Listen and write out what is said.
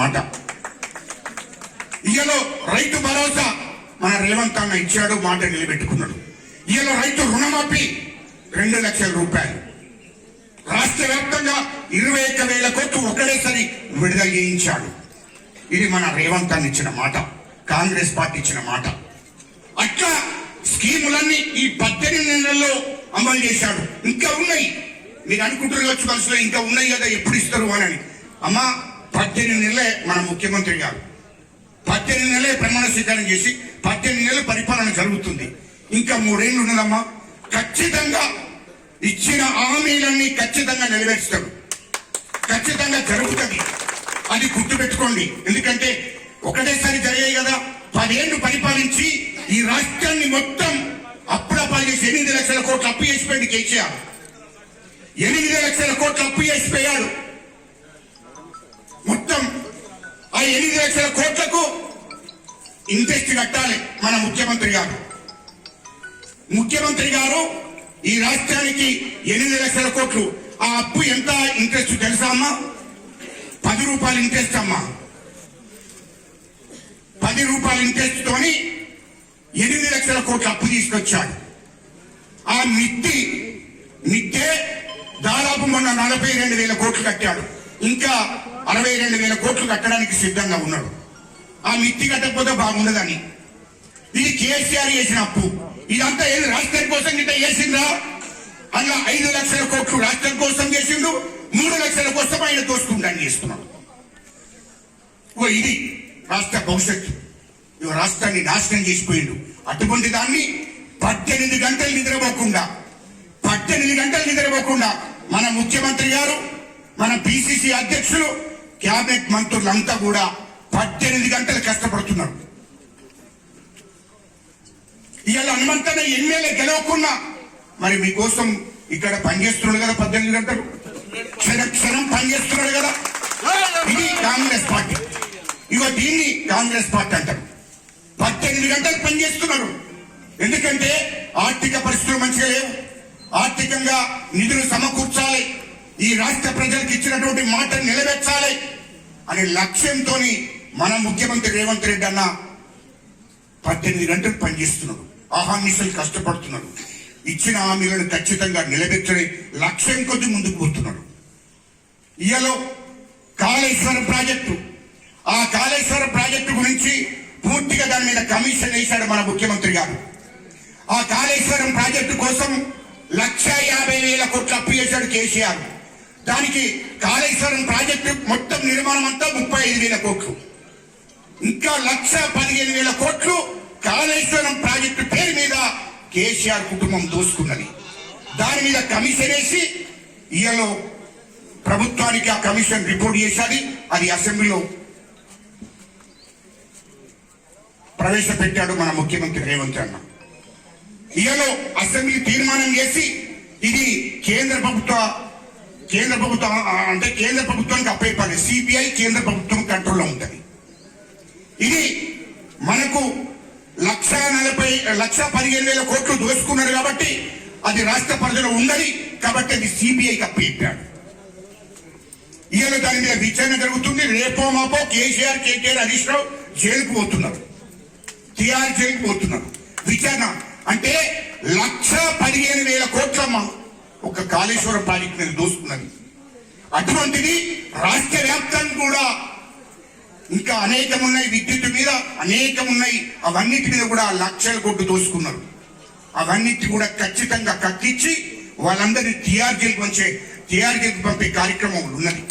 మాట ఇయలో రైతు భరోసా మన రేవంత్ అన్న ఇచ్చాడు మాట నిలబెట్టుకున్నాడు. ఇయలో రైతు రుణమాఫీ రెండు లక్షల రూపాయలు. రాష్ట్ర వ్యాప్తంగా ఇరవై ఒక్క వేల కోట్లు ఒకటేసారి విడుదల చేయించాడు. ఇది మన రేవంత్ అన్న ఇచ్చిన మాట కాంగ్రెస్ పార్టీ ఇచ్చిన మాట. అట్లా స్కీములన్నీ ఈ పద్దెనిమిది నెలల్లో అమలు చేశాడు. ఇంకా ఉన్నాయి. మీరు అనుకుంటారు వచ్చి మనసులో ఇంకా ఉన్నాయి కదా ఎప్పుడు ఇస్తారు అని. అమ్మా పద్దెనిమిది నెలలే మన ముఖ్యమంత్రి గారు. పద్దెనిమిది నెలలే ప్రమాణ స్వీకారం చేసి పద్దెనిమిది నెలలు పరిపాలన జరుగుతుంది. ఇంకా మూడేళ్ళు ఉన్నదమ్మా. ఖచ్చితంగా ఇచ్చిన హామీలన్నీ ఖచ్చితంగా నెరవేర్చుతాడు ఖచ్చితంగా జరుగుతుంది. అది గుర్తుపెట్టుకోండి. ఎందుకంటే ఒకటేసారి జరిగాయి కదా. పదేళ్ళు పరిపాలించి ఈ రాష్ట్రాన్ని మొత్తం అప్పుడప్పాలు చేసి ఎనిమిది లక్షల కోట్లు అప్పు చేసిపోయింది కేసీఆర్. ఎనిమిది లక్షల కోట్లు అప్పు చేసిపోయాడు. లక్షల కోట్లకు ఇంట్రెస్ట్ కట్టాలి మన ముఖ్యమంత్రి గారు. ముఖ్యమంత్రి గారు ఈ రాష్ట్రానికి ఎనిమిది లక్షల కోట్లు. ఆ అప్పు ఎంత ఇంట్రెస్ట్ తెలుసా అమ్మా? పది రూపాయలు ఇంట్రెస్ట్ అమ్మా. పది రూపాయల ఇంట్రెస్ట్ తోని ఎనిమిది లక్షల కోట్ల అప్పు తీసుకొచ్చాడు. ఆ మిత్తి మిత్తే దాదాపు మొన్న నలభై రెండు వేల కోట్లు కట్టాడు. ఇంకా అరవై రెండు వేల కోట్లు కట్టడానికి సిద్ధంగా ఉన్నాడు. ఆ మిత్తి కట్టకపోతే బాగుండదని. ఇది కేసీఆర్ చేసిన అప్పు. ఇదంతా ఏం రాష్ట్రం కోసం గిట్ట చేసిందా అలా ఐదు లక్షల కోట్లు రాష్ట్రం కోసం చేసిండు మూడు లక్షల కోసం ఆయన తోసుకుంటాను చేస్తున్నాడు. ఓ ఇది రాష్ట్ర భవిష్యత్తు. ఇవి రాష్ట్రాన్ని నాశనం చేసిపోయిండు. అటువంటి దాన్ని పద్దెనిమిది గంటలు నిద్రపోకుండా పద్దెనిమిది గంటలు నిద్రపోకుండా మన ముఖ్యమంత్రి గారు మన పిసిసి అధ్యక్షులు క్యాబినెట్ మంత్రులంతా కూడా పద్దెనిమిది గంటలు కష్టపడుతున్నారు. ఇవాళ హనుమంతన ఎమ్మెల్యే గెలవకున్నా మరి మీకోసం ఇక్కడ పనిచేస్తున్నాడు కదా పద్దెనిమిది గంటలు. క్షణక్షణం పనిచేస్తున్నాడు కదా. ఇది కాంగ్రెస్ పార్టీ. ఇగో దీన్ని కాంగ్రెస్ పార్టీ అంటారు. పద్దెనిమిది గంటలు పనిచేస్తున్నారు. ఎందుకంటే ఆర్థిక పరిస్థితులు మంచిగా లేవు. ఆర్థికంగా నిధులు సమకూర్చాలి. ఈ రాష్ట్ర ప్రజలకు ఇచ్చినటువంటి మాట నిలబెట్టాలి అనే లక్ష్యంతో మన ముఖ్యమంత్రి రేవంత్ రెడ్డి అన్న పద్దెనిమిది గంటలు పనిచేస్తున్నాడు. ఆహాన్నిసలు కష్టపడుతున్నాడు. ఇచ్చిన హామీలను ఖచ్చితంగా నిలబెట్టడే లక్ష్యం కొద్ది ముందుకు పోతున్నాడు. ఇయలో కాళేశ్వరం ప్రాజెక్టు. ఆ కాళేశ్వరం ప్రాజెక్టు గురించి పూర్తిగా దాని మీద కమిషన్ వేశాడు మన ముఖ్యమంత్రి గారు. ఆ కాళేశ్వరం ప్రాజెక్టు కోసం లక్ష యాభై వేల కోట్లు అప్పు చేశాడు కేసీఆర్. దానికి కాళేశ్వరం ప్రాజెక్టు మొత్తం నిర్మాణం అంతా ముప్పై ఐదు వేల కోట్లు. ఇంకా లక్ష పదిహేను వేల కోట్లు కాళేశ్వరం ప్రాజెక్టు పేరు మీద కేసీఆర్ కుటుంబం దోసుకున్నది. దాని మీద కమిషన్ వేసి ఇయలో ప్రభుత్వానికి ఆ కమిషన్ రిపోర్ట్ చేశాది. అది అసెంబ్లీలో ప్రవేశపెట్టాడు మన ముఖ్యమంత్రి రేవంత్ అన్న. ఇయలో అసెంబ్లీ తీర్మానం చేసి ఇది కేంద్ర ప్రభుత్వ కేంద్ర ప్రభుత్వం అంటే కేంద్ర ప్రభుత్వానికి అప్పైపోయింది సిబిఐ కేంద్ర ప్రభుత్వం కంట్రోల్లో ఉంటుంది. ఇది మనకు లక్ష నలభై లక్ష పదిహేను వేల కోట్లు దోచుకున్నారు కాబట్టి అది రాష్ట్ర పరిధిలో ఉందని కాబట్టి అది సిబిఐకి అప్పచెప్పాడు. ఇవాళ దాని మీద విచారణ జరుగుతుంది. రేపో మాపో కేసీఆర్ కేటీఆర్ హరీష్ రావు జైలుకు పోతున్నారు. టిఆర్ జైలుకు పోతున్నారు. విచారణ అంటే లక్ష పదిహేను వేల కోట్లమ్మ ఒక కాళేశ్వరం ప్రాజెక్ట్ నేను దోసుకున్నది అటువంటిది రాష్ట్ర వ్యాప్తంగా కూడా ఇంకా అనేకం ఉన్నాయి విద్యుత్ మీద అనేకం ఉన్నాయి అవన్నిటి మీద కూడా లక్షల కొట్టు దోసుకున్నారు. అవన్నిటి కూడా ఖచ్చితంగా కక్కించి వాళ్ళందరినీ టీఆర్జీలకు పంచే టీఆర్జీలకు పంపే కార్యక్రమం ఉన్నది.